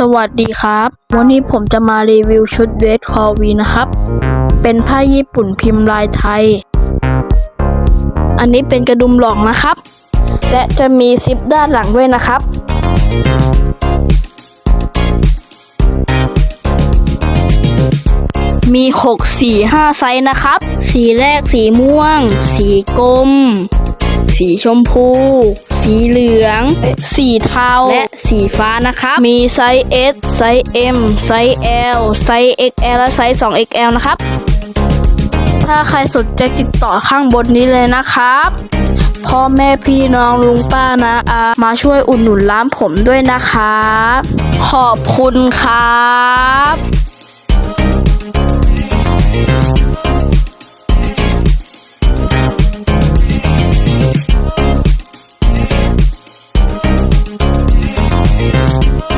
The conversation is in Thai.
สวัสดีครับ วันนี้ผมจะมารีวิวชุดเวทคอวีนะครับ เป็นผ้าญี่ปุ่นพิมพ์ลายไทย อันนี้เป็นกระดุมหลอกนะครับ และจะมีซิปด้านหลังด้วยนะครับ มี6สี5ไซส์นะครับ สีแรกสีม่วง สีกลม สีชมพู สีเหลือง สีเทา และ สีฟ้านะครับ มีไซส์ S ไซส์ M ไซส์ L ไซส์ XL และไซส์ 2XL นะครับ ถ้าใครสนใจติดต่อข้างบนนี้เลยนะครับพ่อแม่พี่น้องลุงป้านะอามาช่วยอุดหนุนร้านผมด้วยนะครับ ขอบคุณครับ Oh.